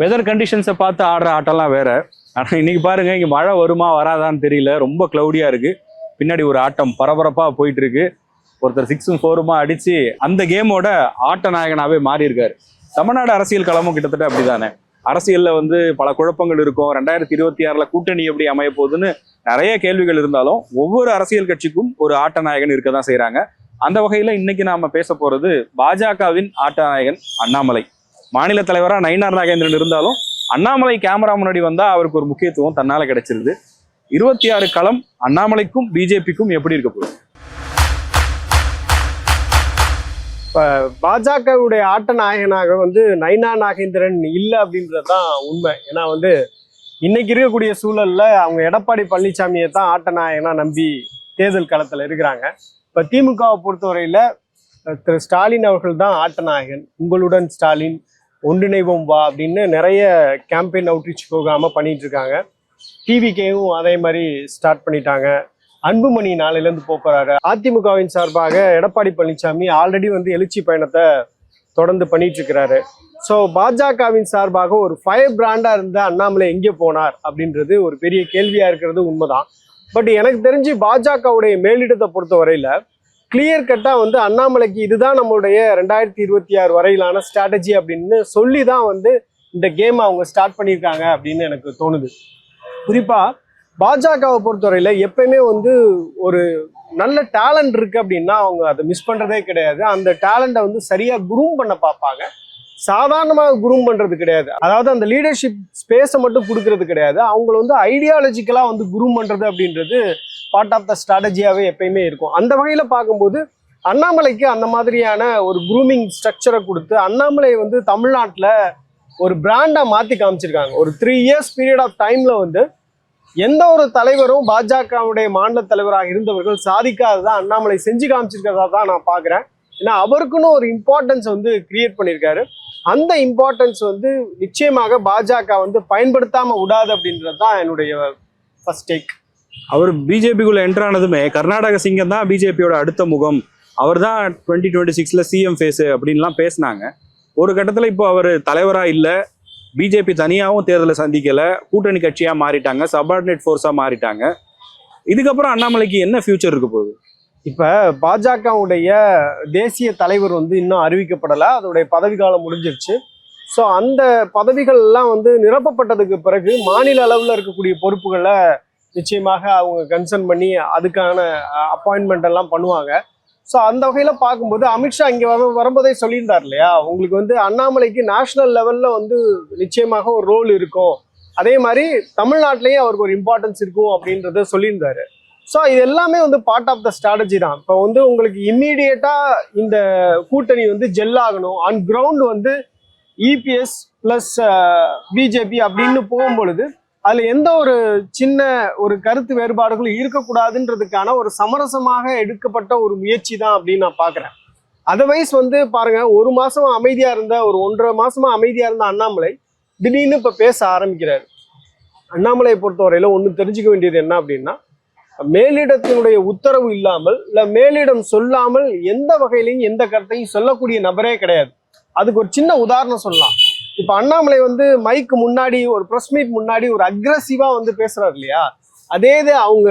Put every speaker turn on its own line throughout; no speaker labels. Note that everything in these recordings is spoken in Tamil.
வெதர் கண்டிஷன்ஸை பார்த்து ஆடுற ஆட்டம்லாம் வேற. ஆனால் இன்னைக்கு பாருங்க இங்கே மழை வருமா வராதான்னு தெரியல. ரொம்ப க்ளவுடியாக இருக்கு. பின்னாடி ஒரு ஆட்டம் பரபரப்பாக போயிட்டு இருக்கு ஒருத்தர் சிக்ஸும் ஃபோருமா அடிச்சு அந்த கேமோட ஆட்ட நாயகனாகவே மாறி இருக்காரு தமிழ்நாடு அரசியல் களமும் கிட்டத்தட்ட அப்படிதானே. அரசியல்ல வந்து பல குழப்பங்கள் இருக்கும். ரெண்டாயிரத்தி இருபத்தி ஆறுல கூட்டணி எப்படி அமைய போகுதுன்னு நிறைய கேள்விகள் இருந்தாலும் ஒவ்வொரு அரசியல் கட்சிக்கும் ஒரு ஆட்ட நாயகன் இருக்க தான் செய்கிறாங்க அந்த வகையில இன்னைக்கு நாம பேச போறது பாஜகவின் ஆட்ட நாயகன் அண்ணாமலை. மாநில தலைவரா நயினார் நாகேந்திரன் இருந்தாலும் அண்ணாமலை கேமரா முன்னாடி வந்தா அவருக்கு ஒரு முக்கியத்துவம் தன்னால கிடைச்சிருது. இருபத்தி ஆறு களம் அண்ணாமலைக்கும் பிஜேபிக்கும் எப்படி இருக்க போகுது?
பாஜகவுடைய ஆட்ட நாயகனாக வந்து நைனா நாகேந்திரன் இல்லை அப்படின்றது தான் உண்மை. ஏன்னா வந்து இன்னைக்கு இருக்கக்கூடிய சூழல்ல அவங்க எடப்பாடி பழனிசாமியை தான் ஆட்ட நாயகனாக நம்பி தேர்தல் களத்தில் இருக்கிறாங்க. இப்போ திமுகவை பொறுத்தவரையில திரு ஸ்டாலின் அவர்கள் தான் ஆட்ட நாயகன். உங்களுடன் ஸ்டாலின் ஒன்றிணைவோம் வா அப்படின்னு நிறைய கேம்பெயின் அவுட்ரீச் போகாமல் பண்ணிட்டு இருக்காங்க டிவிகேவும் அதே மாதிரி ஸ்டார்ட் பண்ணிட்டாங்க. அன்புமணி நாளையிலேருந்து போகிறாரு அதிமுகவின் சார்பாக எடப்பாடி பழனிசாமி ஆல்ரெடி வந்து எழுச்சி பயணத்தை தொடர்ந்து பண்ணிட்டு இருக்கிறாரு ஸோ பாஜகவின் சார்பாக ஒரு ஃபயர் பிராண்டாக இருந்த அண்ணாமலை எங்கே போனார் அப்படின்றது ஒரு பெரிய கேள்வியாக இருக்கிறது உண்மைதான். பட் எனக்கு தெரிஞ்சு பாஜகவுடைய மேலிடத்தை பொறுத்தவரையில கிளியர் கட்டாக வந்து அண்ணாமலைக்கு இதுதான் நம்மளுடைய ரெண்டாயிரத்தி இருபத்தி ஆறு வரையிலான ஸ்ட்ராட்டஜி அப்படின்னு சொல்லி தான் வந்து இந்த கேம் அவங்க ஸ்டார்ட் பண்ணியிருக்காங்க அப்படின்னு எனக்கு தோணுது. குறிப்பாக பாஜகவை பொறுத்தவரையில் எப்பயுமே வந்து ஒரு நல்ல டேலண்ட் இருக்குது அப்படின்னா அவங்க அதை மிஸ் பண்ணுறதே கிடையாது. அந்த டேலண்ட்டை வந்து சரியாக குரூம் பண்ண பார்ப்பாங்க. சாதாரணமாக குரூம் பண்ணுறது கிடையாது. அதாவது அந்த லீடர்ஷிப் ஸ்பேஸை மட்டும் கொடுக்கறது கிடையாது. அவங்கள வந்து ஐடியாலஜிக்கலாக வந்து குரூம் பண்ணுறது அப்படின்றது பார்ட் ஆஃப் த ஸ்ட்ராட்டஜியாகவே எப்பயுமே இருக்கும். அந்த வகையில் பார்க்கும்போது அண்ணாமலைக்கு அந்த மாதிரியான ஒரு குரூமிங் ஸ்ட்ரக்சரை கொடுத்து அண்ணாமலை வந்து தமிழ்நாட்டில் ஒரு பிராண்டாக மாற்றி காமிச்சிருக்காங்க. ஒரு த்ரீ இயர்ஸ் பீரியட் ஆஃப் டைமில் வந்து எந்த ஒரு தலைவரும் பாஜகவுடைய மாநில தலைவராக இருந்தவர்கள் சாதிக்காததான் அண்ணாமலை செஞ்சு காமிச்சிருக்கிறதா தான் நான் பார்க்குறேன். ஏன்னா அவருக்குன்னு ஒரு இம்பார்ட்டன்ஸ் வந்து கிரியேட் பண்ணியிருக்காரு அந்த இம்பார்ட்டன்ஸ் வந்து நிச்சயமாக பாஜக வந்து பயன்படுத்தாம விடாது அப்படின்றது தான் என்னுடைய ஃபர்ஸ்ட் டேக்
அவர் பிஜேபிக்குள்ள என்டர் ஆனதுமே கர்நாடக சிங்கம் தான் பிஜேபியோட அடுத்த முகம். அவர் தான் டுவெண்ட்டி டுவெண்ட்டி சிக்ஸில் சிஎம் ஃபேஸ் அப்படின்லாம் பேசினாங்க. ஒரு கட்டத்தில் இப்போ அவர் தலைவராக இல்லை பிஜேபி தனியாகவும் தேர்தலை சந்திக்கலை கூட்டணி கட்சியாக மாறிட்டாங்க சபார்டினேட் ஃபோர்ஸாக மாறிட்டாங்க. இதுக்கப்புறம் அண்ணாமலைக்கு என்ன ஃபியூச்சர் இருக்க போகுது?
இப்போ பாஜகவுடைய தேசிய தலைவர் வந்து இன்னும் அறிவிக்கப்படலை. அதோடைய பதவி காலம் முடிஞ்சிருச்சு. ஸோ அந்த பதவிகள்லாம் வந்து நிரப்பப்பட்டதுக்கு பிறகு மாநில அளவில் இருக்கக்கூடிய பொறுப்புகளை நிச்சயமாக அவங்க கன்சர்ன் பண்ணி அதுக்கான அப்பாயின்மெண்ட் எல்லாம் பண்ணுவாங்க. ஸோ அந்த வகையில் பார்க்கும்போது அமித்ஷா இங்கே வர வரும்போதே சொல்லியிருந்தார் இல்லையா? உங்களுக்கு வந்து அண்ணாமலைக்கு நேஷனல் லெவலில் வந்து நிச்சயமாக ஒரு ரோல் இருக்கும். அதே மாதிரி தமிழ்நாட்டிலையும் அவருக்கு ஒரு இம்பார்ட்டன்ஸ் இருக்கும் அப்படின்றத சொல்லியிருந்தாரு. ஸோ இது எல்லாமே வந்து பார்ட் ஆஃப் த ஸ்ட்ராட்டஜி தான். இப்போ வந்து உங்களுக்கு இம்மீடியட்டா இந்த கூட்டணி வந்து ஜெல் ஆகணும். ஆன் கிரவுண்ட் வந்து இபிஎஸ் ப்ளஸ் பிஜேபி அப்படின்னு போகும்பொழுது அதில் எந்த ஒரு சின்ன ஒரு கருத்து வேறுபாடுகளும் இருக்கக்கூடாதுன்றதுக்கான ஒரு சமரசமாக எடுக்கப்பட்ட ஒரு முயற்சி தான் அப்படின்னு நான் பார்க்குறேன். அதர்வைஸ் வந்து பாருங்க ஒரு மாசமா அமைதியா இருந்த ஒரு ஒன்றரை மாசமா அமைதியா இருந்த அண்ணாமலை திடீர்னு இப்ப பேச ஆரம்பிக்கிறாரு. அண்ணாமலையை பொறுத்தவரையில ஒன்று தெரிஞ்சுக்க வேண்டியது என்ன அப்படின்னா மேலிடத்தினுடைய உத்தரவு இல்லாமல் இல்ல மேலிடம் சொல்லாமல் எந்த வகையிலையும் எந்த கருத்தையும் சொல்லக்கூடிய நபரே கிடையாது. அதுக்கு ஒரு சின்ன உதாரணம் சொல்லலாம். இப்ப அண்ணாமலை வந்து மைக்கு முன்னாடி ஒரு ப்ரெஸ் மீட் முன்னாடி ஒரு அக்ரஸிவா வந்து பேசுறாரு இல்லையா? அதே இது அவங்க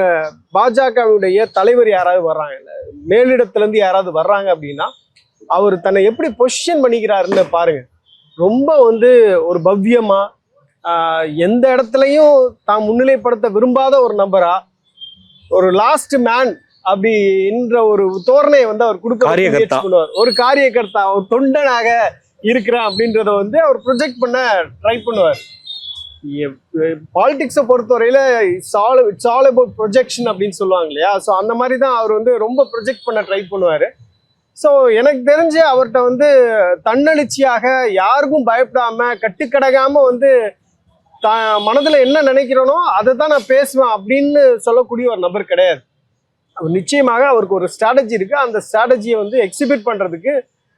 பாஜகவினுடைய தலைவர் யாராவது வர்றாங்க மேலிடத்துலேருந்து யாராவது வர்றாங்க அப்படின்னா அவர் தன்னை எப்படி பொசிஷன் பண்ணிக்கிறாருன்னு பாருங்க. ரொம்ப வந்து ஒரு பவ்யமா எந்த இடத்துலையும் தான் முன்னிலைப்படுத்த விரும்பாத ஒரு நபரா ஒரு லாஸ்ட் மேன் அப்படின்ற ஒரு தோரணையை வந்து அவர் கொடுக்க ஒரு காரியகர்த்தா ஒரு தொண்டனாக இருக்கிறேன் அப்படின்றத வந்து அவர் ப்ரொஜெக்ட் பண்ண ட்ரை பண்ணுவார். பாலிடிக்ஸை பொறுத்தவரையில it's all it's all about projection அப்படின்னு சொல்லுவாங்க இல்லையா? ஸோ அந்த மாதிரி தான் அவர் வந்து ரொம்ப ப்ரொஜெக்ட் பண்ண ட்ரை பண்ணுவார். ஸோ எனக்கு தெரிஞ்சு அவர்கிட்ட வந்து தன்னெழுச்சியாக யாருக்கும் பயப்படாம கட்டுக்கடகாம வந்து தான் மனதில் என்ன நினைக்கிறேனோ அதை தான் நான் பேசுவேன் அப்படின்னு சொல்லக்கூடிய ஒரு நபர் கிடையாது. அவர் நிச்சயமாக அவருக்கு ஒரு ஸ்ட்ராட்டஜி இருக்குது அந்த ஸ்ட்ராட்டஜியை வந்து எக்ஸிபிட் பண்ணுறதுக்கு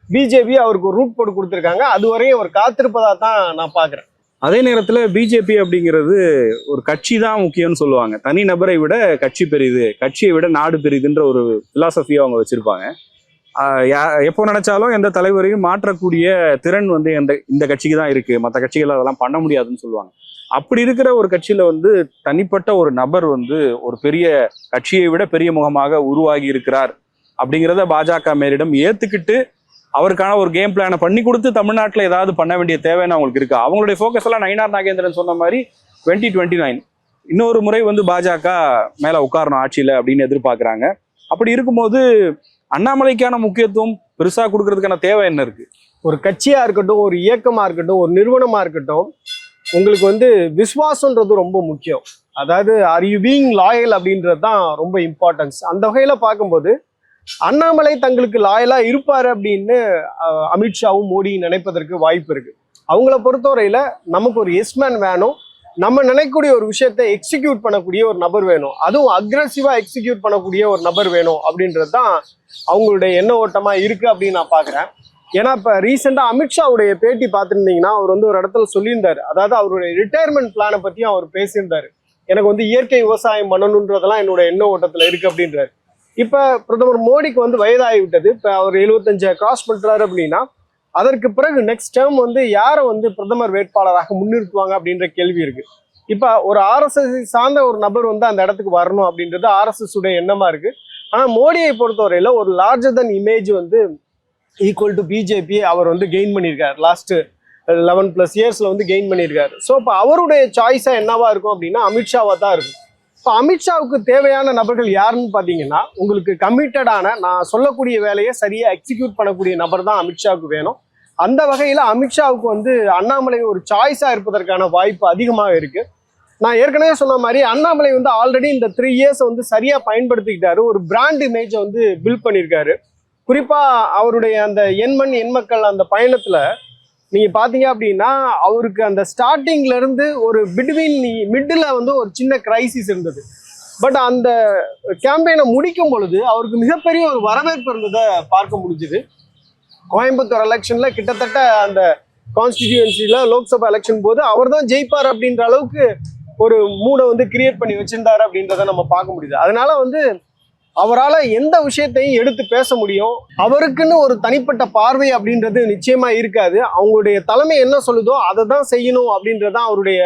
பிஜேபி அவருக்கு ஒரு ரூட் போட்டு கொடுத்துருக்காங்க. அது வரையும் அவர் காத்திருப்பதாக தான் நான் பார்க்குறேன்.
அதே நேரத்தில் பிஜேபி அப்படிங்கிறது ஒரு கட்சி தான் முக்கியம்னு சொல்லுவாங்க. தனி நபரை விட கட்சி பெரியுது கட்சியை விட நாடு பெரியதுன்ற ஒரு ஃபிலாசபியை அவங்க வச்சுருப்பாங்க. எப்போ நினைச்சாலும் எந்த தலைவரையும் மாற்றக்கூடிய திறன் வந்து எந்த இந்த கட்சிக்கு தான் இருக்கு. மற்ற கட்சிகள் அதெல்லாம் பண்ண முடியாதுன்னு சொல்லுவாங்க. அப்படி இருக்கிற ஒரு கட்சியில வந்து தனிப்பட்ட ஒரு நபர் வந்து ஒரு பெரிய கட்சியை விட பெரிய முகமாக உருவாகி இருக்கிறார் அப்படிங்கிறத பாஜக மேலிடம் ஏத்துக்கிட்டு அவருக்கான ஒரு கேம் பிளானை பண்ணி கொடுத்து தமிழ்நாட்டில் ஏதாவது பண்ண வேண்டிய தேவைன்னு அவங்களுக்கு இருக்கு. அவங்களுடைய ஃபோக்கஸ் எல்லாம் நயினார் நாகேந்திரன் சொன்ன மாதிரி டுவெண்ட்டி டுவெண்ட்டி நைன் இன்னொரு முறை வந்து பாஜக மேல உட்காரணும் ஆட்சியில் அப்படின்னு எதிர்பார்க்குறாங்க. அப்படி இருக்கும்போது அண்ணாமலைக்கான முக்கியத்துவம் பெருசாக கொடுக்கறதுக்கான தேவை என்ன இருக்கு?
ஒரு கட்சியாக இருக்கட்டும் ஒரு இயக்கமாக இருக்கட்டும் ஒரு நிறுவனமாக இருக்கட்டும் உங்களுக்கு வந்து விஸ்வாசன்றது ரொம்ப முக்கியம். அதாவது ஆர் யூ பீங் லாயல் அப்படின்றது தான் ரொம்ப இம்பார்ட்டன்ஸ் அந்த வகையில் பார்க்கும்போது அண்ணாமலை தங்களுக்கு லாயலாக இருப்பார் அப்படின்னு அமித்ஷாவும் மோடியும் நினைப்பதற்கு வாய்ப்பு இருக்குது அவங்கள பொறுத்தவரையில் நமக்கு ஒரு எஸ்மேன் வேணும். நம்ம நினைக்கக்கூடிய ஒரு விஷயத்தை எக்ஸிக்யூட் பண்ணக்கூடிய ஒரு நபர் வேணும். அதுவும் அக்ரஸிவா எக்ஸிக்யூட் பண்ணக்கூடிய ஒரு நபர் வேணும் அப்படின்றது தான் அவங்களுடைய எண்ண ஓட்டமாக இருக்குது அப்படின்னு நான் பார்க்குறேன் ஏன்னா இப்போ ரீசெண்டாக அமித்ஷாவுடைய பேட்டி பார்த்துருந்தீங்கன்னா அவர் வந்து ஒரு இடத்துல சொல்லியிருந்தார். அதாவது அவருடைய ரிட்டையர்மெண்ட் பிளானை பற்றியும் அவர் பேசியிருந்தாரு. எனக்கு வந்து இயற்கை விவசாயம் பண்ணணுன்றதெல்லாம் என்னோட எண்ண ஓட்டத்தில் இருக்குது அப்படின்றார். இப்போ பிரதமர் மோடிக்கு வந்து வயதாகி விட்டது அவர் எழுபத்தஞ்சை கிராஸ் பண்ணுறாரு அப்படின்னா அதற்கு பிறகு நெக்ஸ்ட் டேர்ம் வந்து யாரை வந்து பிரதமர் வேட்பாளராக முன்னிறுத்துவாங்க அப்படின்ற கேள்வி இருக்கு. இப்போ ஒரு ஆர்எஸ்எஸ் சார்ந்த ஒரு நபர் வந்து அந்த இடத்துக்கு வரணும் அப்படின்றது ஆர்எஸ்எஸ் உடைய எண்ணமா இருக்கு. ஆனால் மோடியை பொறுத்தவரையில ஒரு லார்ஜர் தன் இமேஜ் வந்து ஈக்குவல் டு பிஜேபி அவர் வந்து கெயின் பண்ணியிருக்காரு. லாஸ்ட் லெவன் ப்ளஸ் இயர்ஸ்ல வந்து கெயின் பண்ணியிருக்காரு. ஸோ இப்போ அவருடைய சாய்ஸா என்னவா இருக்கும் அப்படின்னா அமித்ஷாவா தான் இருக்கும். இப்போ அமித்ஷாவுக்கு தேவையான நபர்கள் யாருன்னு பார்த்தீங்கன்னா உங்களுக்கு கமிட்டடான நான் சொல்லக்கூடிய வேலையை சரியாக எக்ஸிக்யூட் பண்ணக்கூடிய நபர் தான் அமித்ஷாவுக்கு வேணும். அந்த வகையில் அமித்ஷாவுக்கு வந்து அண்ணாமலை ஒரு சாய்ஸாக இருப்பதற்கான வாய்ப்பு அதிகமாக இருக்குது நான் ஏற்கனவே சொன்ன மாதிரி அண்ணாமலை வந்து ஆல்ரெடி இந்த த்ரீ இயர்ஸ் வந்து சரியாக பயன்படுத்திக்கிட்டாரு. ஒரு பிராண்ட் இமேஜை வந்து பில்ட் பண்ணியிருக்காரு குறிப்பாக அவருடைய அந்த எண்மண் எண்மக்கள் அந்த பயணத்தில் நீங்கள் பார்த்தீங்க அப்படின்னா அவருக்கு அந்த ஸ்டார்டிங்லேருந்து ஒரு பிட்வீன் மிட்டில் வந்து ஒரு சின்ன கிரைசிஸ் இருந்தது. பட் அந்த கேம்பெயினை முடிக்கும் பொழுது அவருக்கு மிகப்பெரிய ஒரு வரவேற்பு இருந்ததை பார்க்க முடிஞ்சுது. கோயம்புத்தூர் எலெக்ஷன்ல கிட்டத்தட்ட அந்த கான்ஸ்டிடியூன்சில லோக்சபா எலெக்ஷன் போது அவர் தான் ஜெயிப்பார் அப்படின்ற அளவுக்கு ஒரு மூடை வந்து கிரியேட் பண்ணி வச்சிருந்தாரு அப்படின்றத நம்ம பார்க்க முடியுது. அதனால வந்து அவரால் எந்த விஷயத்தையும் எடுத்து பேச முடியும். அவருக்குன்னு ஒரு தனிப்பட்ட பார்வை அப்படின்றது நிச்சயமா இருக்காது. அவங்களுடைய தலைமை என்ன சொல்லுதோ அதை தான் செய்யணும் அப்படின்றது தான் அவருடைய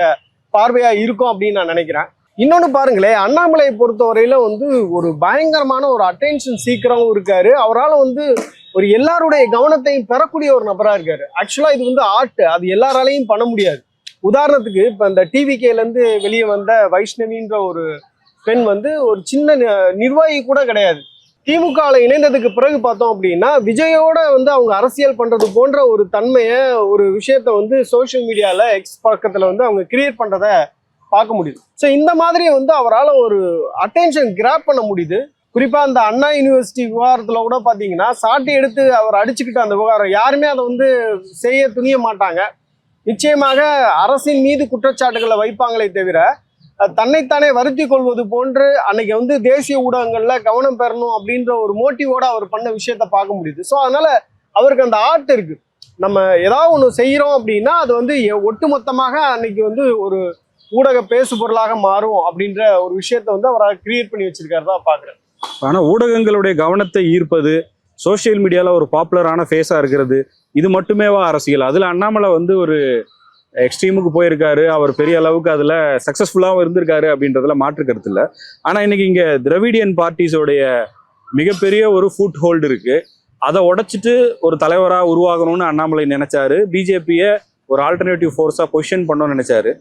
பார்வையா இருக்கும் அப்படின்னு நான் நினைக்கிறேன். இன்னொன்று பாருங்களேன் அண்ணாமலையை பொறுத்தவரையில வந்து ஒரு பயங்கரமான ஒரு அட்டென்ஷன் சீக்கிரமும் இருக்காரு. அவரால் வந்து ஒரு எல்லாருடைய கவனத்தையும் பெறக்கூடிய ஒரு நபரா இருக்காரு. ஆக்சுவலா இது வந்து ஆர்ட். அது எல்லாராலையும் பண்ண முடியாது. உதாரணத்துக்கு இப்ப இந்த டிவிகேல இருந்து வெளியே வந்த வைஷ்ணவின்ற ஒரு பெண் வந்து ஒரு சின்ன நி- நிர்வாகி கூட கிடையாது. திமுகல இணைந்ததுக்கு பிறகு பார்த்தோம் அப்படின்னா விஜயோட வந்து அவங்க அரசியல் பண்றது போன்ற ஒரு தன்மையை ஒரு விஷயத்த வந்து சோஷியல் மீடியால எக்ஸ் பக்கத்துல வந்து அவங்க கிரியேட் பண்றத பார்க்க முடியுது. ஸோ இந்த மாதிரி வந்து அவரால் ஒரு அட்டென்ஷன் கிராப் பண்ண முடியுது. குறிப்பாக அந்த அண்ணா யூனிவர்சிட்டி விவகாரத்தில் கூட பார்த்தீங்கன்னா சாட்டை எடுத்து அவர் அடிச்சுக்கிட்ட அந்த விவகாரம் யாருமே அதை வந்து செய்ய துணிய மாட்டாங்க. நிச்சயமாக அரசின் மீது குற்றச்சாட்டுகளை வைப்பாங்களே தவிர தன்னைத்தானே வருத்தி கொள்வது போன்று அன்னைக்கு வந்து தேசிய ஊடகங்கள்ல கவனம் பெறணும் அப்படின்ற ஒரு மோட்டிவோட அவர் பண்ண விஷயத்த பார்க்க முடியுது. ஸோ அதனால அவருக்கு அந்த ஆர்ட் இருக்கு. நம்ம ஏதாவது ஒன்று செய்கிறோம் அப்படின்னா அது வந்து எ- ஒட்டுமொத்தமாக அன்னைக்கு வந்து ஒரு ஊடக பேசு பொருளாக மாறும் அப்படின்ற ஒரு விஷயத்த வந்து அவரால் கிரியேட் பண்ணி வச்சிருக்காரு தான் பார்க்குறேன்
ஆனால் ஊடகங்களுடைய கவனத்தை ஈர்ப்பது சோஷியல் மீடியாவில் ஒரு பாப்புலரான ஃபேஸாக இருக்கிறது இது மட்டுமேவா அரசியல்? அதில் அண்ணாமலை வந்து ஒரு எக்ஸ்ட்ரீமுக்கு போயிருக்காரு. அவர் பெரிய அளவுக்கு அதில் சக்ஸஸ்ஃபுல்லாகவும் இருந்திருக்காரு அப்படின்றதுல மாற்று கருத்து இல்லை. ஆனால் இன்னைக்கு இங்கே திரவிடியன் பார்ட்டிஸோடைய மிகப்பெரிய ஒரு ஃபுட் ஹோல்டு இருக்குது அதை உடைச்சிட்டு ஒரு தலைவராக உருவாகணும்னு அண்ணாமலை நினைச்சாரு. பிஜேபியை ஒரு ஆல்டர்னேட்டிவ் ஃபோர்ஸாக பொசிஷன் பண்ணணும்னு நினைச்சாரு.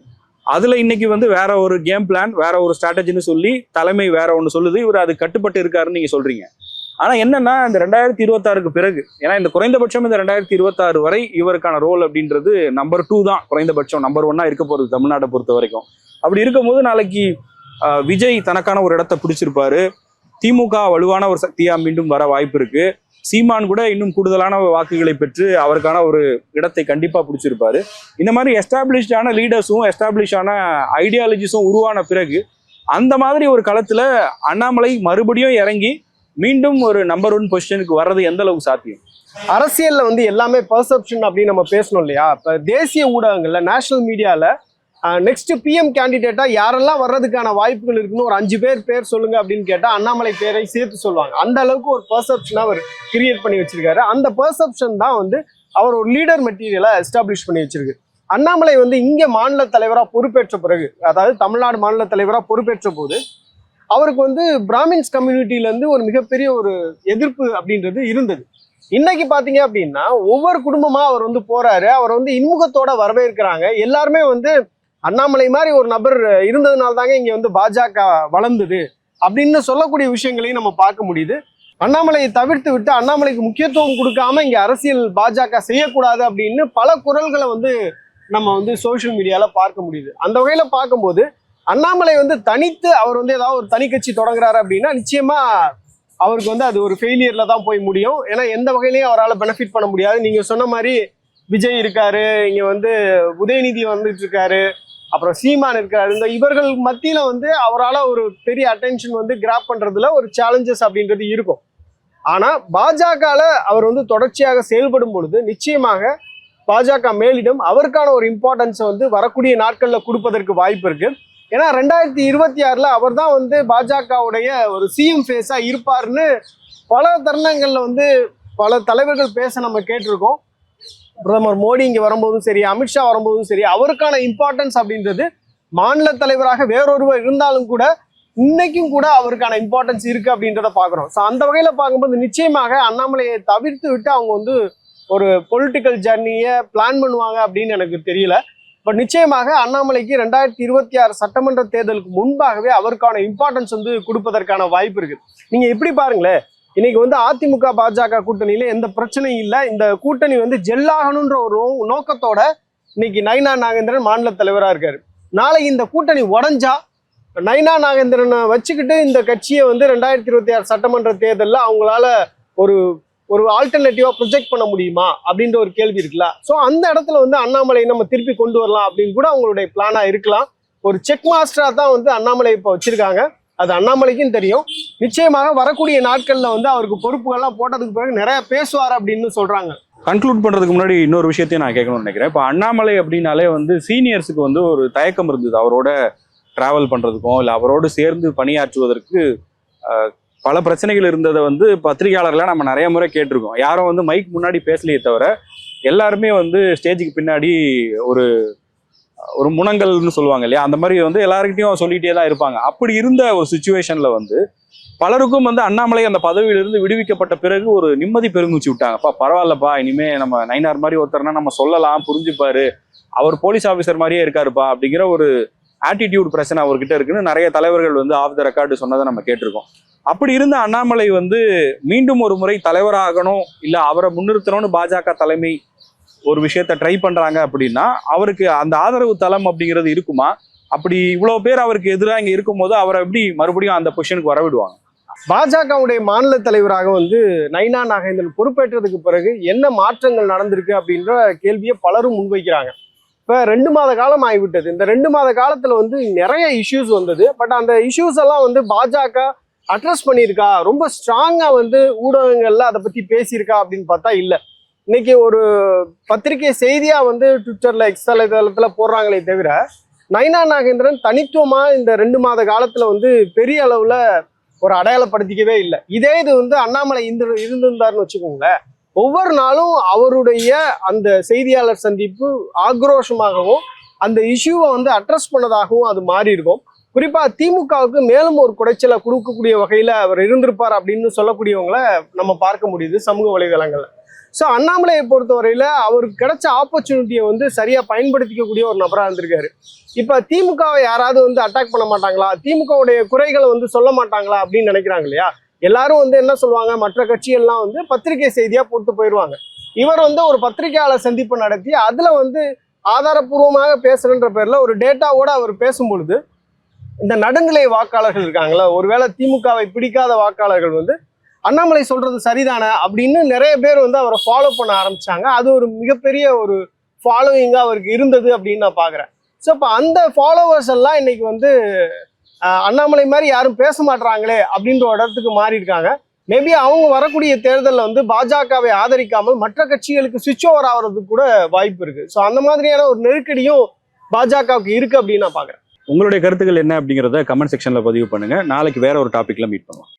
அதுல இன்னைக்கு வந்து வேற ஒரு கேம் பிளான் வேற ஒரு ஸ்ட்ராட்டஜின்னு சொல்லி தலைமை வேற ஒன்று சொல்லுது. இவர் அது கட்டுப்பட்டு இருக்காருன்னு நீங்க சொல்றீங்க. ஆனா என்னன்னா இந்த ரெண்டாயிரத்தி இருபத்தாறுக்கு பிறகு ஏன்னா இந்த குறைந்தபட்சம் இந்த ரெண்டாயிரத்தி இருபத்தாறு வரை இவருக்கான ரோல் அப்படின்றது நம்பர் டூ தான். குறைந்தபட்சம் நம்பர் ஒன்னா இருக்க போறது தமிழ்நாட்டை பொறுத்த வரைக்கும். அப்படி இருக்கும்போது நாளைக்கு விஜய் தனக்கான ஒரு இடத்த பிடிச்சிருப்பாரு. திமுக வலுவான ஒரு சக்தியா மீண்டும் வர வாய்ப்பு இருக்கு. சீமான் கூட இன்னும் கூடுதலான வாக்குகளை பெற்று அவருக்கான ஒரு இடத்தை கண்டிப்பா பிடிச்சிருப்பாரு. இந்த மாதிரி எஸ்டாப்ளிஷ்டான லீடர்ஸும் எஸ்டாப்ளிஷான ஐடியாலஜிஸும் உருவான பிறகு அந்த மாதிரி ஒரு களத்துல அண்ணாமலை மறுபடியும் இறங்கி மீண்டும் ஒரு நம்பர் ஒன் பொசிஷனுக்கு வர்றது எந்த அளவுக்கு சாத்தியம்?
அரசியல்ல வந்து எல்லாமே பர்செப்ஷன் அப்படின்னு நம்ம பேசணும் இல்லையா? இப்ப தேசிய ஊடகங்கள்ல நேஷனல் மீடியால நெக்ஸ்ட் பிஎம் கேண்டிடேட்டா யாரெல்லாம் வர்றதுக்கான வாய்ப்புகள் இருக்குன்னு ஒரு அஞ்சு பேர் பேர் சொல்லுங்க அப்படின்னு கேட்டா அண்ணாமலை பேரை சேர்த்து சொல்லுவாங்க. அந்த அளவுக்கு ஒரு பர்செப்ஷன் அவர் கிரியேட் பண்ணி வச்சிருக்காரு. அந்த பர்செப்ஷன் தான் வந்து அவர் ஒரு லீடர் மெட்டீரியலை எஸ்டாப்ளிஷ் பண்ணி வச்சிருக்கு. அண்ணாமலை வந்து இங்க மாநில தலைவரா பொறுப்பேற்ற பிறகு அதாவது தமிழ்நாடு மாநில தலைவரா பொறுப்பேற்ற போது அவருக்கு வந்து பிராமின்ஸ் கம்யூனிட்டில இருந்து ஒரு மிகப்பெரிய ஒரு எதிர்ப்பு அப்படின்றது இருந்தது. இன்னைக்கு பாத்தீங்க அப்படின்னா ஒவ்வொரு குடும்பமா அவர் வந்து போறாரு. அவர் வந்து இன்முகத்தோட வரவேற்கிறாங்க. எல்லாருமே வந்து அண்ணாமலை மாதிரி ஒரு நபர் இருந்ததுனால தாங்க இங்கே வந்து பாஜக வளர்ந்தது அப்படின்னு சொல்லக்கூடிய விஷயங்களையும் நம்ம பார்க்க முடியுது. அண்ணாமலையை தவிர்த்து விட்டு அண்ணாமலைக்கு முக்கியத்துவம் கொடுக்காம இங்கே அரசியல் பாஜக செய்யக்கூடாது அப்படின்னு பல குரல்களை வந்து நம்ம வந்து சோஷியல் மீடியாவில் பார்க்க முடியுது. அந்த வகையில் பார்க்கும்போது அண்ணாமலை வந்து தனித்து அவர் வந்து ஏதாவது ஒரு தனி கட்சி தொடங்குறாரு அப்படின்னா நிச்சயமா அவருக்கு வந்து அது ஒரு ஃபெயிலியர்ல தான் போய் முடியும். ஏன்னா எந்த வகையிலையும் அவரால் பெனிஃபிட் பண்ண முடியாது. நீங்க சொன்ன மாதிரி விஜய் இருக்காரு இங்க வந்து உதயநிதி வந்துட்டு இருக்காரு அப்புறம் சீமான் இருக்காரு இந்த இவர்கள் மத்தியில வந்து அவரால் ஒரு பெரிய அட்டென்ஷன் வந்து கிராப் பண்றதுல ஒரு சேலஞ்சஸ் அப்படின்றது இருக்கும். ஆனா பாஜகல அவர் வந்து தொடர்ச்சியாக செயல்படும் பொழுது நிச்சயமாக பாஜக மேலிடம் அவருக்கான ஒரு இம்பார்ட்டன்ஸை வந்து வரக்கூடிய நாட்களில் கொடுப்பதற்கு வாய்ப்பு இருக்கு. ஏன்னா ரெண்டாயிரத்தி இருபத்தி ஆறில் அவர் தான் வந்து பாஜகவுடைய ஒரு சிஎம் ஃபேஸாக இருப்பார்னு பல தருணங்களில் வந்து பல தலைவர்கள் பேச நம்ம கேட்டிருக்கோம். பிரதமர் மோடி இங்கே வரும்போதும் சரி அமித்ஷா வரும்போதும் சரி அவருக்கான இம்பார்ட்டன்ஸ் அப்படின்றது மாநில தலைவராக வேறொருவர் இருந்தாலும் கூட இன்னைக்கும் கூட அவருக்கான இம்பார்ட்டன்ஸ் இருக்கு அப்படின்றத பாக்குறோம் ஸோ அந்த வகையில பார்க்கும்போது நிச்சயமாக அண்ணாமலையை தவிர்த்து விட்டு அவங்க வந்து ஒரு பொலிட்டிக்கல் ஜர்னியை பிளான் பண்ணுவாங்க அப்படின்னு எனக்கு தெரியல. பட் நிச்சயமாக அண்ணாமலைக்கு ரெண்டாயிரத்தி இருபத்தி ஆறு சட்டமன்ற தேர்தலுக்கு முன்பாகவே அவருக்கான இம்பார்ட்டன்ஸ் வந்து கொடுப்பதற்கான வாய்ப்பு இருக்குது நீங்கள் எப்படி பாருங்களேன். இன்னைக்கு வந்து அதிமுக பாஜக கூட்டணியில எந்த பிரச்சனையும் இல்லை. இந்த கூட்டணி வந்து ஜெல்லாகணுன்ற ஒரு நோக்கத்தோட இன்னைக்கு நைனா நாகேந்திரன் மாநில தலைவராக இருக்காரு. நாளைக்கு இந்த கூட்டணி உடஞ்சா நைனா நாகேந்திரனை வச்சுக்கிட்டு இந்த கட்சியை வந்து ரெண்டாயிரத்தி இருபத்தி ஆறு சட்டமன்ற தேர்தலில் அவங்களால ஒரு ஒரு ஆல்டர்னேட்டிவா ப்ரொஜெக்ட் பண்ண முடியுமா அப்படின்ற ஒரு கேள்வி இருக்குல்ல. ஸோ அந்த இடத்துல வந்து அண்ணாமலை நம்ம திருப்பி கொண்டு வரலாம் அப்படின்னு கூட அவங்களுடைய பிளானா இருக்கலாம். ஒரு செக் மாஸ்டரா தான் வந்து அண்ணாமலை இப்போ வச்சிருக்காங்க. அது அண்ணாமலைக்கும் தெரியும். நிச்சயமாக வரக்கூடிய நாட்கள்ல வந்து அவருக்கு பொறுப்புகள்லாம் போட்டதுக்கு பிறகு நிறைய பேசுவார் அப்படின்னு சொல்றாங்க.
கன்க்ளூட் பண்றதுக்கு முன்னாடி இன்னொரு விஷயத்தையும் நான் கேட்கணும்னு நினைக்கிறேன். இப்போ அண்ணாமலை அப்படின்னாலே வந்து சீனியர்ஸுக்கு வந்து ஒரு தயக்கம் இருந்தது. அவரோட டிராவல் பண்றதுக்கும் இல்லை அவரோடு சேர்ந்து பணியாற்றுவதற்கு பல பிரச்சனைகள் இருந்ததை வந்து பத்திரிகையாளர்லாம் நம்ம நிறைய முறை கேட்டிருக்கோம். யாரும் வந்து மைக் முன்னாடி பேசலையே தவிர எல்லாருமே வந்து ஸ்டேஜுக்கு பின்னாடி ஒரு ஒரு முனங்கள்னு சொல்லுவாங்க இல்லையா? அந்த மாதிரி வந்து எல்லாருக்கிட்டையும் சொல்லிகிட்டே தான் இருப்பாங்க. அப்படி இருந்த ஒரு சுச்சுவேஷன்ல வந்து பலருக்கும் வந்து அண்ணாமலை அந்த பதவியிலிருந்து விடுவிக்கப்பட்ட பிறகு ஒரு நிம்மதி பெருங்குச்சி விட்டாங்கப்பா பரவாயில்லப்பா இனிமே நம்ம நைனார் மாதிரி ஒருத்தர்னா நம்ம சொல்லலாம் புரிஞ்சுப்பாரு. அவர் போலீஸ் ஆஃபீஸர் மாதிரியே இருக்காருப்பா அப்படிங்கிற ஒரு ஆட்டிடியூட் பிரச்சனை அவர்கிட்ட இருக்குன்னு நிறைய தலைவர்கள் வந்து ஆஃப் த ரெக்கார்டு சொன்னதை நம்ம கேட்டிருக்கோம். அப்படி இருந்த அண்ணாமலை வந்து மீண்டும் ஒரு முறை தலைவராகணும் இல்லை அவரை முன்னிறுத்தணும்னு பாஜக தலைமை ஒரு விஷயத்த ட்ரை பண்றாங்க அப்படின்னா அவருக்கு அந்த ஆதரவு தளம் அப்படிங்கிறது இருக்குமா? அப்படி இவ்வளவு பேர் அவருக்கு எதிராக இங்க இருக்கும்போது அவரை எப்படி மறுபடியும் அந்த பொசிஷனுக்கு வரவிடுவாங்க?
பாஜகவுடைய மாநில தலைவராக வந்து நைனா நாகேந்திரன் பொறுப்பேற்றதுக்கு பிறகு என்ன மாற்றங்கள் நடந்திருக்கு அப்படின்ற கேள்வியை பலரும் முன்வைக்கிறாங்க. இப்போ ரெண்டு மாத காலம் ஆகிவிட்டது. இந்த ரெண்டு மாத காலத்தில் வந்து நிறைய இஷ்யூஸ் வந்தது. பட் அந்த இஷ்யூஸ் எல்லாம் வந்து பாஜக அட்ரஸ் பண்ணியிருக்கா? ரொம்ப ஸ்ட்ராங்காக வந்து ஊடகங்கள்ல அதை பற்றி பேசியிருக்கா அப்படின்னு பார்த்தா இல்லை. இன்னைக்கு ஒரு பத்திரிகை செய்தியா வந்து ட்விட்டர்ல எக்ஸ்டல் தளத்துல போடுறாங்களே தவிர நைனா நாகேந்திரன் தனித்துவமா இந்த ரெண்டு மாத காலத்துல வந்து பெரிய அளவுல ஒரு அடையாளப்படுத்திக்கவே இல்லை. இதே இது வந்து அண்ணாமலை இந்த இருந்திருந்தாருன்னு வச்சுக்கோங்களேன். ஒவ்வொரு நாளும் அவருடைய அந்த செய்தியாளர் சந்திப்பு ஆக்ரோஷமாகவும் அந்த இஷ்யூவை வந்து அட்ரஸ் பண்ணதாகவும் அது மாறி இருக்கும். குறிப்பாக திமுகவுக்கு மேலும் ஒரு குடைச்சலை கொடுக்கக்கூடிய வகையில் அவர் இருந்திருப்பார் அப்படின்னு சொல்லக்கூடியவங்களை நம்ம பார்க்க முடியுது சமூக வலைதளங்களில். ஸோ அண்ணாமலையை பொறுத்தவரையில் அவருக்கு கிடைச்ச ஆப்பர்ச்சுனிட்டியை வந்து சரியாக பயன்படுத்திக்கக்கூடிய ஒரு நபராக இருந்திருக்காரு. இப்போ திமுகவை யாராவது வந்து அட்டாக் பண்ண மாட்டாங்களா? திமுகவுடைய குறைகளை வந்து சொல்ல மாட்டாங்களா அப்படின்னு நினைக்கிறாங்க இல்லையா? எல்லாரும் வந்து என்ன சொல்லுவாங்க? மற்ற கட்சிகள்லாம் வந்து பத்திரிகை செய்தியாக போட்டு போயிடுவாங்க. இவர் வந்து ஒரு பத்திரிகையாளர் சந்திப்பு நடத்தி அதில் வந்து ஆதாரப்பூர்வமாக பேசுகிறன்ற பேரில் ஒரு டேட்டாவோடு அவர் பேசும்பொழுது இந்த நடுநிலை வாக்காளர்கள் இருக்காங்களா ஒருவேளை திமுகவை பிடிக்காத வாக்காளர்கள் வந்து அண்ணாமலை சொல்றது சரிதானே அப்படின்னு நிறைய பேர் வந்து அவரை ஃபாலோ பண்ண ஆரம்பிச்சாங்க. அது ஒரு மிகப்பெரிய ஒரு ஃபாலோயிங்காக அவருக்கு இருந்தது அப்படின்னு நான் பார்க்குறேன் ஸோ இப்போ அந்த ஃபாலோவர்ஸ் எல்லாம் இன்னைக்கு வந்து அண்ணாமலை மாதிரி யாரும் பேச மாட்றாங்களே அப்படின்ற ஒரு இடத்துக்கு மாறி இருக்காங்க மேபி அவங்க வரக்கூடிய தேர்தலில் வந்து பாஜகவை ஆதரிக்காமல் மற்ற கட்சிகளுக்கு சுவிட்ச் ஓவர் ஆகிறதுக்கு கூட வாய்ப்பு இருக்கு. ஸோ அந்த மாதிரியான ஒரு நெருக்கடியும் பாஜகவுக்கு இருக்கு அப்படின்னு நான் பார்க்குறேன்
உங்களுடைய கருத்துக்கள் என்ன அப்படிங்கிறத கமெண்ட் செக்ஷனில் பதிவு பண்ணுங்க. நாளைக்கு வேற ஒரு டாப்பிக்கில் மீட் பண்ணுவோம்